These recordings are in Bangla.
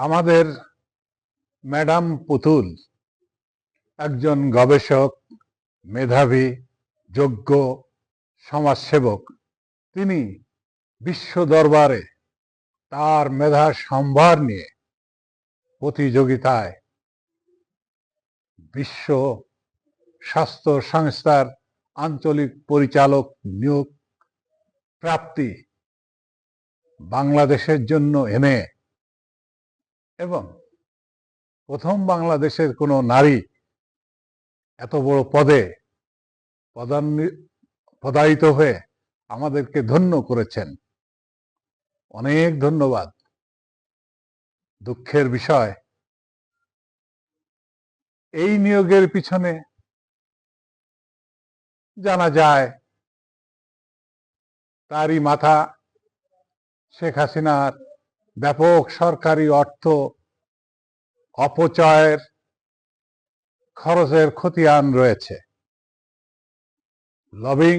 আমাদের ম্যাডাম পুতুল একজন গবেষক, মেধাবী, যোগ্য সমাজসেবক। তিনি বিশ্ব দরবারে তার মেধা সম্ভার নিয়ে প্রতিযোগিতায় বিশ্ব স্বাস্থ্য সংস্থার আঞ্চলিক পরিচালক নিয়োগ প্রাপ্তি বাংলাদেশের জন্য এনে এবং প্রথম বাংলাদেশের কোনো নারী এত বড় পদে পদান্নি- পদায়িত হয়ে আমাদেরকে ধন্য করেছেন। অনেক ধন্যবাদ। দুঃখের বিষয়, এই নিয়োগের পিছনে জানা যায়, তারই মাথা শেখ হাসিনার ব্যাপক সরকারি অর্থ অপচয়ের খরচের খতিয়ান রয়েছে। লবিং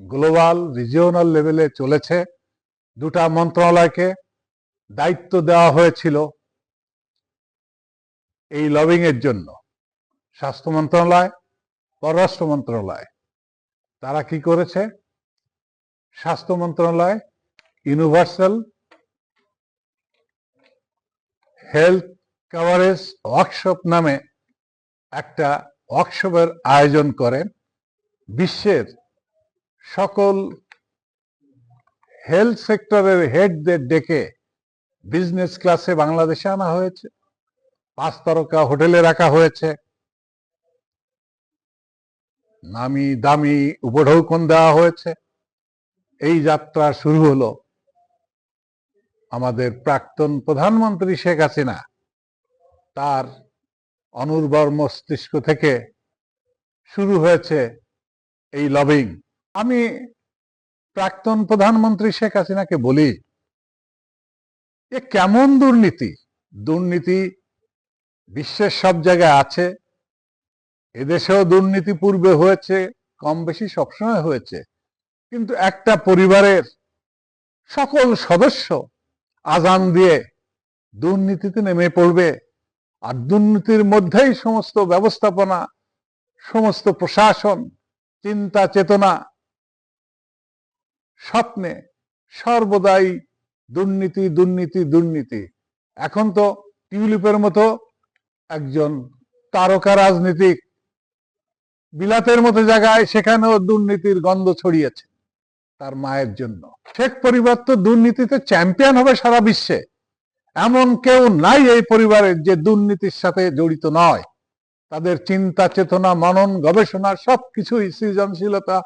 গ্লোবাল রিজিওনাল লেভেলে চলেছে। দুটা মন্ত্রণালয়কে দায়িত্ব দেওয়া হয়েছিল এই লবিং এর জন্য। স্বাস্থ্য মন্ত্রণালয়, পররাষ্ট্র মন্ত্রণালয়। তারা কি করেছে? স্বাস্থ্য মন্ত্রণালয়, ইউনিভার্সাল হেলথ কাভারেজ ওয়ার্কশপ নামে একটা ওয়ার্কশপের আয়োজন করেন বিশ্বের সকল হেলথ সেক্টরের হেডদের ডেকে বিজনেস ক্লাসে বাংলাদেশে আনা হয়েছে। পাঁচ তারকা হোটেলে রাখা হয়েছে। নামি দামি উপঢৌকন দেওয়া হয়েছে। এই যাত্রা শুরু হলো আমাদের প্রাক্তন প্রধানমন্ত্রী শেখ হাসিনা তার অনুর্বর মস্তিষ্ক থেকে শুরু হয়েছে এই লবিং আমি প্রাক্তন প্রধানমন্ত্রী শেখ হাসিনাকে বলি, এ কেমন দুর্নীতি? দুর্নীতি বিশ্বের সব জায়গায় আছে, এদেশেও দুর্নীতি পূর্বে হয়েছে কম বেশি সবসময় হয়েছে। কিন্তু একটা পরিবারের সকল সদস্য আজান দিয়ে দুর্নীতিতে নেমে পড়বে আর দুর্নীতির মধ্যেই সমস্ত ব্যবস্থাপনা, সমস্ত প্রশাসন, চিন্তা চেতনা, স্বপ্নে সর্বদাই দুর্নীতি দুর্নীতি দুর্নীতি। এখন তো টিউলিপের মতো একজন তারকা রাজনীতিক বিলাতের মতো জায়গায় সেখানেও দুর্নীতির গন্ধ ছড়িয়েছে। তার মায়ের জন্য। শেখ পরিবার তো দুর্নীতিতে চ্যাম্পিয়ন হবে সারা বিশ্বে। এমন কেউ নাই এই পরিবারের যে দুর্নীতির সাথে জড়িত নয়। তাদের চিন্তা, চেতনা, মনন, গবেষণা সবকিছুই সৃজনশীলতা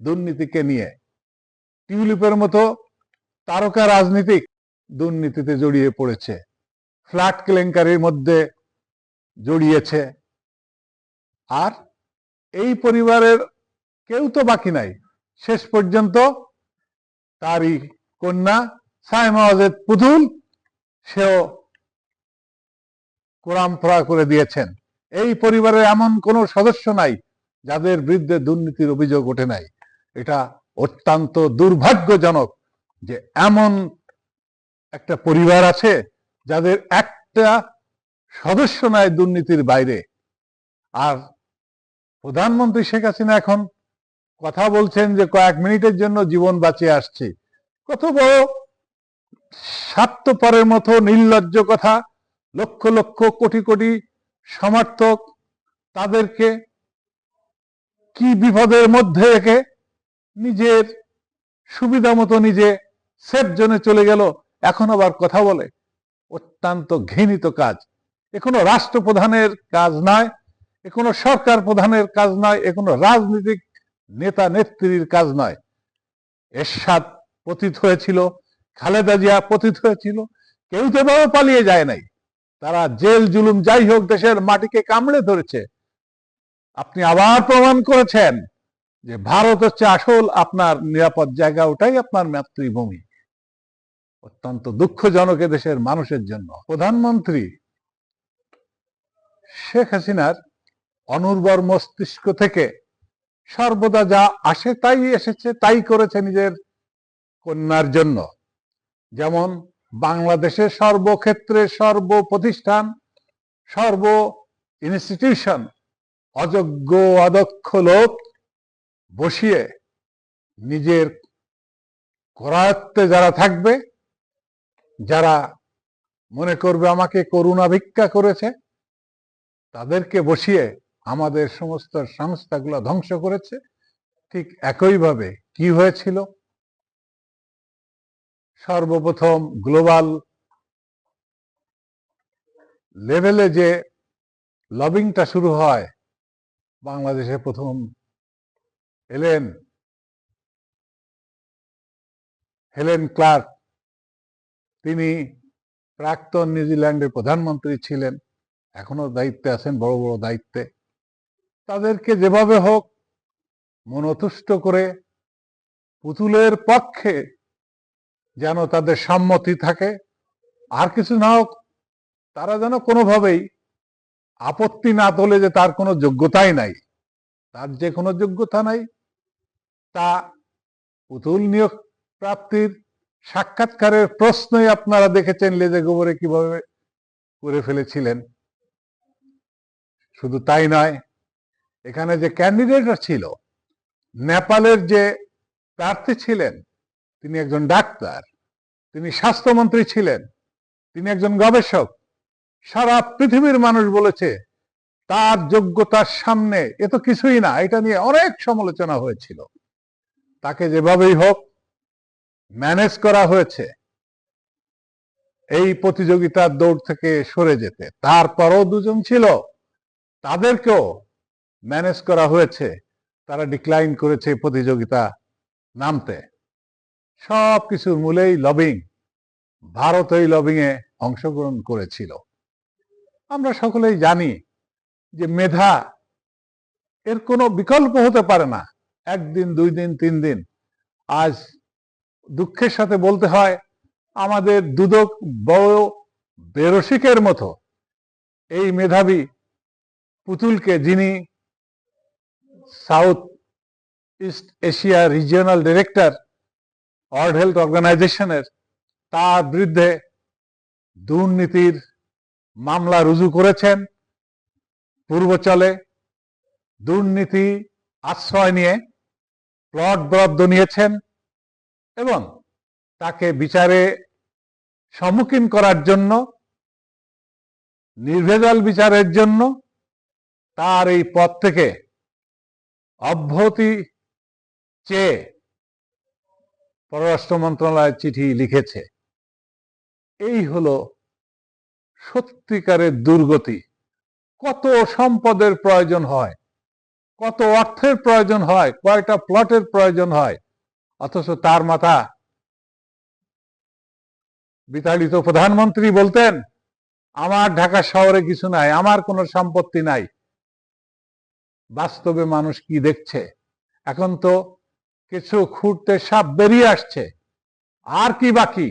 দুর্নীতিকে নিয়ে। টিউলিপের মতো তারকা রাজনীতিক দুর্নীতিতে জড়িয়ে পড়েছে। ফ্ল্যাট কেলেঙ্কারির মধ্যে জড়িয়েছে। আর এই পরিবারের কেউ তো বাকি নাই। শেষ পর্যন্ত তারই কন্যা সাইমা পুতুল, সেও কোরআন পড়া করে দিয়েছেন। এই পরিবারের এমন কোন সদস্য নাই যাদের বিরুদ্ধে দুর্নীতির অভিযোগ ওঠে নাই। এটা অত্যন্ত দুর্ভাগ্যজনক যে এমন একটা পরিবার আছে যাদের একটা সদস্য নাই দুর্নীতির বাইরে। আর প্রধানমন্ত্রী শেখ হাসিনা এখন কথা বলছেন যে কয়েক মিনিটের জন্য জীবন বাঁচিয়ে আসছি। কত বড় স্বার্থপরের মতো নির্লজ্জ কথা। লক্ষ লক্ষ কোটি কোটি সমর্থক তাদেরকে কি বিপদের মধ্যে রেখে নিজের সুবিধা মতো নিজে সেফ জোনে চলে গেল, এখন আবার কথা বলে। অত্যন্ত ঘৃণিত কাজ। এ কোনো রাষ্ট্রপ্রধানের কাজ নয়, এ কোনো সরকার প্রধানের কাজ নয়, এ কোনো রাজনৈতিক নেতা নেত্রীর কাজ নয়। এরশাদ পতিত হয়েছিল, খালেদা জিয়া পতিত হয়েছিল, কেউ তো পালিয়ে যায় নাই। তারা জেল, জুলুম, যাই হোক, দেশের মাটিকে কামড়ে ধরেছে। আপনি আবার প্রমাণ করেছেন যে ভারত হচ্ছে আসল, আপনার নিরাপদ জায়গা, ওটাই আপনার মাতৃভূমি। অত্যন্ত দুঃখজনক দেশের মানুষের জন্য। প্রধানমন্ত্রী শেখ হাসিনার অনুর্বর মস্তিষ্ক থেকে সর্বদা যা আসে তাই এসেছে, তাই করেছে নিজের কন্যার জন্য। যেমন বাংলাদেশের সর্বক্ষেত্রে সর্ব প্রতিষ্ঠান সর্ব ইনস্টিটিউশন অযোগ্য অদক্ষ লোক বসিয়ে নিজের করায়ত্তে যারা থাকবে, যারা মনে করবে আমাকে করুণা ভিক্ষা করেছে, তাদেরকে বসিয়ে আমাদের সমস্ত সংস্থাগুলো ধ্বংস করেছে। ঠিক একইভাবে কি হয়েছিল? সর্বপ্রথম গ্লোবাল লেভেলে যে লবিংটা শুরু হয় বাংলাদেশে প্রথম এলেন হেলেন ক্লার্ক। তিনি প্রাক্তন নিউজিল্যান্ডের প্রধানমন্ত্রী ছিলেন। এখনও দায়িত্বে আছেন, বড় বড় দায়িত্বে। তাদেরকে যেভাবে হোক মনতুষ্ট করে পুতুলের পক্ষে যেন তাদের সম্মতি থাকে, আর কিছু না হোক, তারা যেন কোনোভাবেই আপত্তি না তোলে যে তার কোনো যোগ্যতাই নাই। তার যে কোনো যোগ্যতা নাই, তা পুতুল নিয়োগ প্রাপ্তির সাক্ষাৎকারের প্রশ্নই আপনারা দেখেছেন লেজে গোবরে কীভাবে করে ফেলেছিলেন। শুধু তাই নয় এখানে যে ক্যান্ডিডেট ছিল, নেপালের যে প্রার্থী ছিলেন, তিনি একজন ডাক্তার, তিনি স্বাস্থ্যমন্ত্রী ছিলেন, তিনি একজন গবেষক, সারা পৃথিবীর মানুষ বলেছে তার যোগ্যতার সামনে এ তো কিছুই না, এটা নিয়ে অনেক সমালোচনা হয়েছিল। তাকে যেভাবেই হোক ম্যানেজ করা হয়েছে, এই প্রতিযোগিতার দৌড় থেকে সরে যেতে। তারপরও দুজন ছিল, তাদেরকেও ম্যানেজ করা হয়েছে, তারা ডিক্লাইন করেছে প্রতিযোগিতা নামতে। সব কিছুর মূলেই লবিং ভারত এই লবিং এ অংশগ্রহণ করেছিল। আমরা সকলেই জানি যে মেধা এর কোনো বিকল্প হতে পারে না। একদিন, দুই দিন, তিন দিন। আজ দুঃখের সাথে বলতে হয়, আমাদের দুদক বড় বেরসিকের মতো এই মেধাবী পুতুলকে যিনি South East Asia regional director World Health অর্গানাইজেশনের তার বিরুদ্ধে দুর্নীতির মামলা রুজু করেছেন। পূর্বচলে দুর্নীতি আশ্রয় নিয়ে প্লট বরাদ্দ নিয়েছেন এবং তাকে বিচারে সম্মুখীন করার জন্য, নির্ভেজাল বিচারের জন্য তার এই পদ থেকে অব্যাহতি চেয়ে পররাষ্ট্র মন্ত্রণালয় চিঠি লিখেছে। এই হলো সত্যিকারের দুর্গতি। কত সম্পদের প্রয়োজন হয়, কত অর্থের প্রয়োজন হয়, কয়টা প্লটের প্রয়োজন হয়, অথচ তার মাথা বিতাড়িত প্রধানমন্ত্রী বলতেন, আমার ঢাকা শহরে কিছু নাই, আমার কোনো সম্পত্তি নাই। বাস্তবে মানুষ কি দেখছে? এখন তো কিছু খুঁড়তে সাপ বেরিয়ে আসছে। আর কি বাকি?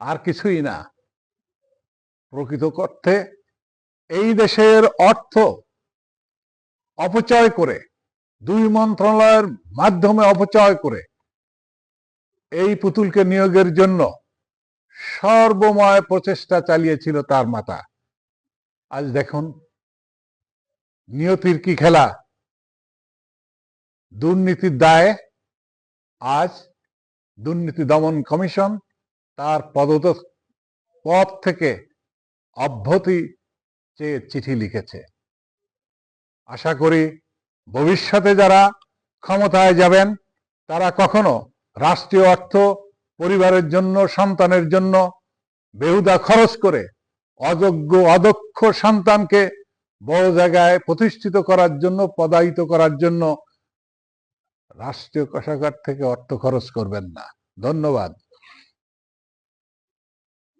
আর কিছুই না। প্রকৃত অর্থে এই দেশের অর্থ অপচয় করে, দুই মন্ত্রণালয়ের মাধ্যমে অপচয় করে। এই পুতুলকে নিয়োগের জন্য সর্বময় প্রচেষ্টা চালিয়েছিল তার মাতা। আজ দেখুন নিয়তির কি খেলা? দুর্নীতির দায়ে আজ দুর্নীতি দমন কমিশন তার পদত পদ থেকে অব্যাহতি চেয়ে চিঠি লিখেছে। আশা করি ভবিষ্যতে যারা ক্ষমতায় যাবেন, তারা কখনো রাষ্ট্রীয় অর্থ, পরিবারের জন্য, সন্তানের জন্য বেহুদা খরচ করে অযোগ্য, অদক্ষ সন্তানকে বড় জায়গায় প্রতিষ্ঠিত করার জন্য, পদায়িত করার জন্য রাষ্ট্রীয় কোষাগার থেকে অর্থ খরচ করবেন না। ধন্যবাদ।